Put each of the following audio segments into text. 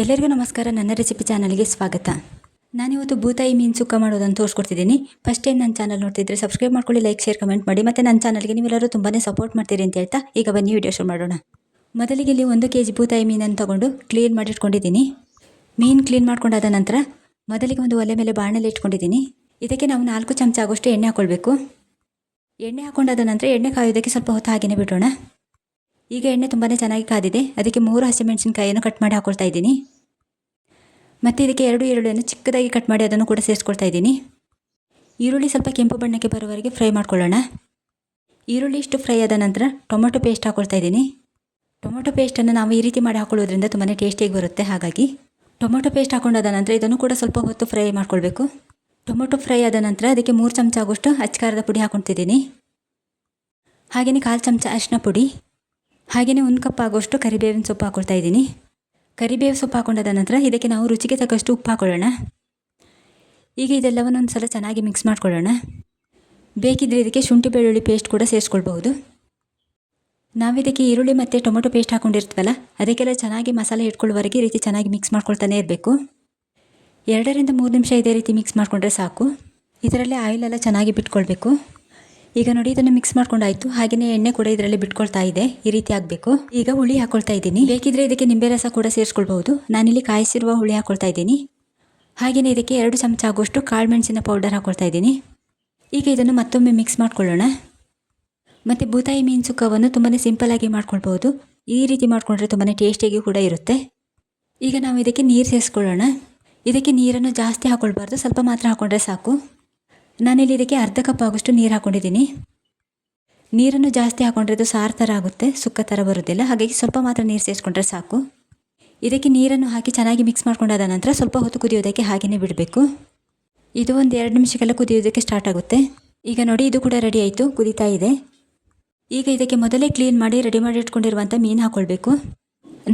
ಎಲ್ಲರಿಗೂ ನಮಸ್ಕಾರ. ನನ್ನ ರೆಸಿಪಿ ಚಾನಲ್ಗೆ ಸ್ವಾಗತ. ನಾನಿವತ್ತು ಬೂತಾಯಿ ಮೀನು ಸುಕ್ಕ ಮಾಡೋದನ್ನು ತೋರಿಸ್ಕೊಡ್ತಿದ್ದೀನಿ. ಫಸ್ಟ್ ಟೈಮ್ ನನ್ನ ಚಾನಲ್ ನೋಡ್ತಿದ್ರೆ ಸಬ್ಸ್ಕ್ರೈಬ್ ಮಾಡ್ಕೊಳ್ಳಿ ಲೈಕ್ ಶೇರ್ ಕಮೆಂಟ್ ಮಾಡಿ, ಮತ್ತು ನನ್ನ ಚಾನಲ್ಗೆ ನೀವೆಲ್ಲರೂ ತುಂಬಾ ಸಪೋರ್ಟ್ ಮಾಡ್ತೀರಿ ಅಂತ ಹೇಳ್ತಾ ಈಗ ಬನ್ನಿ ವಿಡಿಯೋ ಶುರು ಮಾಡೋಣ. ಮೊದಲಿಗೆ ಇಲ್ಲಿ ಒಂದು ಕೆ ಜಿ ಬೂತಾಯಿ ಮೀನನ್ನು ತೊಗೊಂಡು ಕ್ಲೀನ್ ಮಾಡಿಟ್ಕೊಂಡಿದ್ದೀನಿ. ಮೀನು ಕ್ಲೀನ್ ಮಾಡ್ಕೊಂಡಾದ ನಂತರ ಮೊದಲಿಗೆ ಒಂದು ಒಲೆ ಮೇಲೆ ಬಾಣಲೆ ಇಟ್ಕೊಂಡಿದ್ದೀನಿ. ಇದಕ್ಕೆ ನಾವು ನಾಲ್ಕು ಚಮಚ ಆಗೋಷ್ಟು ಎಣ್ಣೆ ಹಾಕ್ಕೊಳ್ಬೇಕು ಎಣ್ಣೆ ಹಾಕೊಂಡಾದ ನಂತರ ಎಣ್ಣೆ ಕಾಯೋದಕ್ಕೆ ಸ್ವಲ್ಪ ಹೊತ್ತು ಹಾಗೆಯೇ ಬಿಡೋಣ. ಈಗ ಎಣ್ಣೆ ತುಂಬಾ ಚೆನ್ನಾಗಿ ಕಾದಿದೆ. ಅದಕ್ಕೆ ಮೂರು ಹಸಿಮೆಣಸಿನಕಾಯಿಯನ್ನು ಕಟ್ ಮಾಡಿ ಹಾಕೊಳ್ತಾ ಇದ್ದೀನಿ. ಮತ್ತು ಇದಕ್ಕೆ ಎರಡು ಈರುಳ್ಳಿಯನ್ನು ಚಿಕ್ಕದಾಗಿ ಕಟ್ ಮಾಡಿ ಅದನ್ನು ಕೂಡ ಸೇರಿಸ್ಕೊಳ್ತಾ ಇದ್ದೀನಿ. ಈರುಳ್ಳಿ ಸ್ವಲ್ಪ ಕೆಂಪು ಬಣ್ಣಕ್ಕೆ ಬರೋವರೆಗೆ ಫ್ರೈ ಮಾಡ್ಕೊಳ್ಳೋಣ. ಈರುಳ್ಳಿ ಇಷ್ಟು ಫ್ರೈ ಆದ ನಂತರ ಟೊಮೊಟೊ ಪೇಸ್ಟ್ ಹಾಕೊಳ್ತಾ ಇದ್ದೀನಿ. ಟೊಮೊಟೊ ಪೇಸ್ಟನ್ನು ನಾವು ಈ ರೀತಿ ಮಾಡಿ ಹಾಕೊಳ್ಳೋದ್ರಿಂದ ತುಂಬಾ ಟೇಸ್ಟಿಯಾಗಿ ಬರುತ್ತೆ. ಹಾಗಾಗಿ ಟೊಮೊಟೊ ಪೇಸ್ಟ್ ಹಾಕೊಂಡಾದ ನಂತರ ಇದನ್ನು ಕೂಡ ಸ್ವಲ್ಪ ಹೊತ್ತು ಫ್ರೈ ಮಾಡ್ಕೊಳ್ಬೇಕು. ಟೊಮೊಟೊ ಫ್ರೈ ಆದ ನಂತರ ಅದಕ್ಕೆ ಮೂರು ಚಮಚ ಆಗೋಷ್ಟು ಅಚ್ಕಾರದ ಪುಡಿ ಹಾಕೊಳ್ತಿದ್ದೀನಿ ಹಾಗೆಯೇ ಕಾಲು ಚಮಚ ಅರಿಶಿನ ಪುಡಿ ಹಾಗೆಯೇ ಒಂದು ಕಪ್ ಆಗೋಷ್ಟು ಕರಿಬೇವಿನ ಸೊಪ್ಪು ಹಾಕೊಳ್ತಾ ಇದ್ದೀನಿ. ಕರಿಬೇವು ಸೊಪ್ಪು ಹಾಕೊಂಡಾದ ನಂತರ ಇದಕ್ಕೆ ನಾವು ರುಚಿಗೆ ತಕ್ಕಷ್ಟು ಉಪ್ಪು ಹಾಕೊಳ್ಳೋಣ. ಈಗ ಇದೆಲ್ಲವನ್ನು ಒಂದು ಸಲ ಚೆನ್ನಾಗಿ ಮಿಕ್ಸ್ ಮಾಡ್ಕೊಳ್ಳೋಣ. ಬೇಕಿದ್ದರೆ ಇದಕ್ಕೆ ಶುಂಠಿ ಬೆಳ್ಳುಳ್ಳಿ ಪೇಸ್ಟ್ ಕೂಡ ಸೇರಿಸ್ಕೊಳ್ಬಹುದು. ನಾವಿದಕ್ಕೆ ಈರುಳ್ಳಿ ಮತ್ತು ಟೊಮೊಟೊ ಪೇಸ್ಟ್ ಹಾಕೊಂಡಿರ್ತೀವಲ್ಲ, ಅದಕ್ಕೆಲ್ಲ ಚೆನ್ನಾಗಿ ಮಸಾಲೆ ಇಟ್ಕೊಳ್ಳುವವರೆಗೆ ಈ ರೀತಿ ಚೆನ್ನಾಗಿ ಮಿಕ್ಸ್ ಮಾಡ್ಕೊಳ್ತಾನೆ ಇರಬೇಕು. ಎರಡರಿಂದ ಮೂರು ನಿಮಿಷ ಇದೇ ರೀತಿ ಮಿಕ್ಸ್ ಮಾಡಿಕೊಂಡ್ರೆ ಸಾಕು. ಇದರಲ್ಲಿ ಆಯಿಲೆಲ್ಲ ಚೆನ್ನಾಗಿ ಬಿಟ್ಕೊಳ್ಬೇಕು. ಈಗ ನೋಡಿ ಇದನ್ನು ಮಿಕ್ಸ್ ಮಾಡ್ಕೊಂಡಾಯ್ತು. ಹಾಗೆಯೇ ಎಣ್ಣೆ ಕೂಡ ಇದರಲ್ಲಿ ಬಿಟ್ಕೊಳ್ತಾ ಇದೆ. ಈ ರೀತಿ ಆಗಬೇಕು. ಈಗ ಹುಳಿ ಹಾಕೊಳ್ತಾ ಇದ್ದೀನಿ. ಬೇಕಿದ್ರೆ ಇದಕ್ಕೆ ನಿಂಬೆ ರಸ ಕೂಡ ಸೇರಿಸ್ಕೊಳ್ಬಹುದು. ನಾನಿಲ್ಲಿ ಕಾಯಿಸಿರುವ ಹುಳಿ ಹಾಕೊಳ್ತಾ ಇದ್ದೀನಿ. ಹಾಗೆಯೇ ಇದಕ್ಕೆ ಎರಡು ಚಮಚ ಆಗುವಷ್ಟು ಕಾಳು ಮೆಣಸಿನ ಪೌಡರ್ ಹಾಕೊಳ್ತಾ ಇದ್ದೀನಿ. ಈಗ ಇದನ್ನು ಮತ್ತೊಮ್ಮೆ ಮಿಕ್ಸ್ ಮಾಡ್ಕೊಳ್ಳೋಣ. ಮತ್ತು ಬೂತಾಯಿ ಮೀನು ಸುಕ್ಕವನ್ನು ತುಂಬಾ ಸಿಂಪಲ್ಲಾಗಿ ಮಾಡ್ಕೊಳ್ಬಹುದು. ಈ ರೀತಿ ಮಾಡಿಕೊಂಡ್ರೆ ತುಂಬಾ ಟೇಸ್ಟಿಯಾಗಿ ಕೂಡ ಇರುತ್ತೆ. ಈಗ ನಾವು ಇದಕ್ಕೆ ನೀರು ಸೇರಿಸ್ಕೊಳ್ಳೋಣ. ಇದಕ್ಕೆ ನೀರನ್ನು ಜಾಸ್ತಿ ಹಾಕ್ಕೊಳ್ಬಾರ್ದು ಸ್ವಲ್ಪ ಮಾತ್ರ ಹಾಕೊಂಡ್ರೆ ಸಾಕು. ನಾನಿಲ್ಲಿ ಇದಕ್ಕೆ ಅರ್ಧ ಕಪ್ ಆಗೋಷ್ಟು ನೀರು ಹಾಕೊಂಡಿದ್ದೀನಿ. ನೀರನ್ನು ಜಾಸ್ತಿ ಹಾಕೊಂಡ್ರೆ ಅದು ಸಾರು ಥರ ಆಗುತ್ತೆ, ಸುಕ್ಕ ಥರ ಬರೋದಿಲ್ಲ. ಹಾಗಾಗಿ ಸ್ವಲ್ಪ ಮಾತ್ರ ನೀರು ಸೇರಿಸ್ಕೊಂಡ್ರೆ ಸಾಕು. ಇದಕ್ಕೆ ನೀರನ್ನು ಹಾಕಿ ಚೆನ್ನಾಗಿ ಮಿಕ್ಸ್ ಮಾಡ್ಕೊಂಡಾದ ನಂತರ ಸ್ವಲ್ಪ ಹೊತ್ತು ಕುದಿಯೋದಕ್ಕೆ ಹಾಗೆಯೇ ಬಿಡಬೇಕು. ಇದು ಒಂದು ಎರಡು ನಿಮಿಷಕ್ಕೆಲ್ಲ ಕುದಿಯೋದಕ್ಕೆ ಸ್ಟಾರ್ಟ್ ಆಗುತ್ತೆ. ಈಗ ನೋಡಿ, ಇದು ಕೂಡ ರೆಡಿ ಆಯಿತು, ಕುದೀತಾ ಇದೆ. ಈಗ ಇದಕ್ಕೆ ಮೊದಲೇ ಕ್ಲೀನ್ ಮಾಡಿ ರೆಡಿ ಮಾಡಿ ಇಟ್ಕೊಂಡಿರುವಂಥ ಮೀನು ಹಾಕ್ಕೊಳ್ಬೇಕು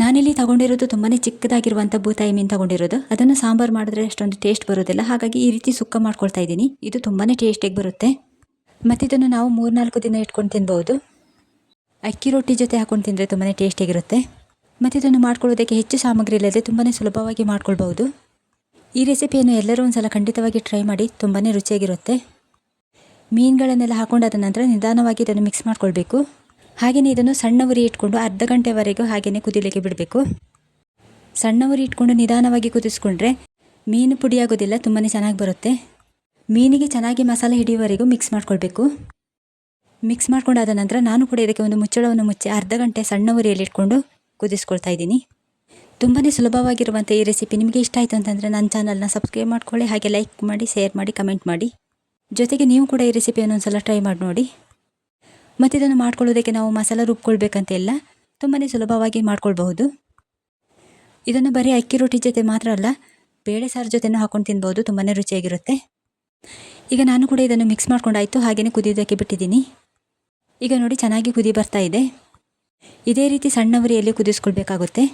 ನಾನಿಲ್ಲಿ ತಗೊಂಡಿರೋದು ತುಂಬಾ ಚಿಕ್ಕದಾಗಿರುವಂಥ ಬೂತಾಯಿ ಮೀನು ತಗೊಂಡಿರೋದು. ಅದನ್ನು ಸಾಂಬಾರು ಮಾಡಿದ್ರೆ ಅಷ್ಟೊಂದು ಟೇಸ್ಟ್ ಬರೋದಿಲ್ಲ ಹಾಗಾಗಿ ಈ ರೀತಿ ಸುಕ್ಕ ಮಾಡ್ಕೊಳ್ತಾ ಇದ್ದೀನಿ. ಇದು ತುಂಬಾ ಟೇಸ್ಟಿಯಾಗಿ ಬರುತ್ತೆ. ಮತ್ತು ಇದನ್ನು ನಾವು ಮೂರ್ನಾಲ್ಕು ದಿನ ಇಟ್ಕೊಂಡು ತಿನ್ಬೋದು ಅಕ್ಕಿ ರೊಟ್ಟಿ ಜೊತೆ ಹಾಕೊಂಡು ತಿಂದರೆ ತುಂಬಾ ಟೇಸ್ಟಿಯಾಗಿರುತ್ತೆ ಮತ್ತು ಇದನ್ನು ಮಾಡ್ಕೊಳ್ಳೋದಕ್ಕೆ ಹೆಚ್ಚು ಸಾಮಗ್ರಿ ಇಲ್ಲದೆ ತುಂಬಾ ಸುಲಭವಾಗಿ ಮಾಡ್ಕೊಳ್ಬೋದು ಈ ರೆಸಿಪಿಯನ್ನು ಎಲ್ಲರೂ ಒಂದು ಸಲ ಖಂಡಿತವಾಗಿ ಟ್ರೈ ಮಾಡಿ ತುಂಬಾ ರುಚಿಯಾಗಿರುತ್ತೆ. ಮೀನುಗಳನ್ನೆಲ್ಲ ಹಾಕೊಂಡಾದ ನಂತರ ನಿಧಾನವಾಗಿ ಇದನ್ನು ಮಿಕ್ಸ್ ಮಾಡ್ಕೊಳ್ಬೇಕು. ಹಾಗೆಯೇ ಇದನ್ನು ಸಣ್ಣ ಉರಿ ಇಟ್ಕೊಂಡು ಅರ್ಧ ಗಂಟೆವರೆಗೂ ಹಾಗೆಯೇ ಕುದಿಲಿಕ್ಕೆ ಬಿಡಬೇಕು. ಸಣ್ಣ ಉರಿ ಇಟ್ಕೊಂಡು ನಿಧಾನವಾಗಿ ಕುದಿಸ್ಕೊಂಡ್ರೆ ಮೀನು ಪುಡಿಯಾಗೋದಿಲ್ಲ ತುಂಬಾ ಚೆನ್ನಾಗಿ ಬರುತ್ತೆ. ಮೀನಿಗೆ ಚೆನ್ನಾಗಿ ಮಸಾಲೆ ಹಿಡಿಯುವವರೆಗೂ ಮಿಕ್ಸ್ ಮಾಡ್ಕೊಳ್ಬೇಕು. ಮಿಕ್ಸ್ ಮಾಡ್ಕೊಂಡಾದ ನಂತರ ನಾನು ಕೂಡ ಇದಕ್ಕೆ ಒಂದು ಮುಚ್ಚಳವನ್ನು ಮುಚ್ಚಿ ಅರ್ಧ ಗಂಟೆ ಸಣ್ಣ ಉರಿಯಲ್ಲಿ ಇಟ್ಕೊಂಡು ಕುದಿಸ್ಕೊಳ್ತಾ ಇದ್ದೀನಿ. ತುಂಬಾ ಸುಲಭವಾಗಿರುವಂಥ ಈ ರೆಸಿಪಿ ನಿಮಗೆ ಇಷ್ಟ ಆಯಿತು ಅಂತಂದರೆ ನನ್ನ ಚಾನಲ್ನ ಸಬ್ಸ್ಕ್ರೈಬ್ ಮಾಡ್ಕೊಳ್ಳಿ, ಹಾಗೆ ಲೈಕ್ ಮಾಡಿ ಶೇರ್ ಮಾಡಿ ಕಮೆಂಟ್ ಮಾಡಿ. ಜೊತೆಗೆ ನೀವು ಕೂಡ ಈ ರೆಸಿಪಿಯನ್ನು ಒಂದು ಸಲ ಟ್ರೈ ಮಾಡಿ ನೋಡಿ. ಮತ್ತು ಇದನ್ನು ಮಾಡ್ಕೊಳ್ಳೋದಕ್ಕೆ ನಾವು ಮಸಾಲ ರುಬ್ಕೊಳ್ಬೇಕಂತ ಇಲ್ಲ ತುಂಬಾ ಸುಲಭವಾಗಿ ಮಾಡ್ಕೊಳ್ಬಹುದು. ಇದನ್ನು ಬರೀ ಅಕ್ಕಿ ರೊಟ್ಟಿ ಜೊತೆ ಮಾತ್ರ ಅಲ್ಲ, ಬೇಳೆ ಸಾರು ಜೊತೆನೂ ಹಾಕೊಂಡು ತಿನ್ಬೋದು ತುಂಬಾ ರುಚಿಯಾಗಿರುತ್ತೆ. ಈಗ ನಾನು ಕೂಡ ಇದನ್ನು ಮಿಕ್ಸ್ ಮಾಡ್ಕೊಂಡಾಯಿತು ಹಾಗೆಯೇ ಕುದಿಯೋದಕ್ಕೆ ಬಿಟ್ಟಿದ್ದೀನಿ. ಈಗ ನೋಡಿ ಚೆನ್ನಾಗಿ ಕುದಿ ಬರ್ತಾ ಇದೆ. ಇದೇ ರೀತಿ ಸಣ್ಣ ಉರಿಯಲ್ಲಿ ಕುದಿಸ್ಕೊಳ್ಬೇಕಾಗುತ್ತೆ.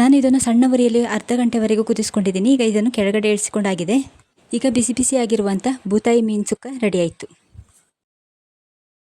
ನಾನು ಇದನ್ನು ಸಣ್ಣ ಉರಿಯಲ್ಲಿ ಅರ್ಧ ಗಂಟೆವರೆಗೂ ಕುದಿಸ್ಕೊಂಡಿದ್ದೀನಿ, ಈಗ ಇದನ್ನು ಕೆಳಗಡೆ ಇಳಿಸಿಕೊಂಡಾಗಿದೆ. ಈಗ ಬಿಸಿ ಬಿಸಿಯಾಗಿರುವಂಥ ಬೂತಾಯಿ ಮೀನು ಸುಕ್ಕ ರೆಡಿಯಾಯಿತು.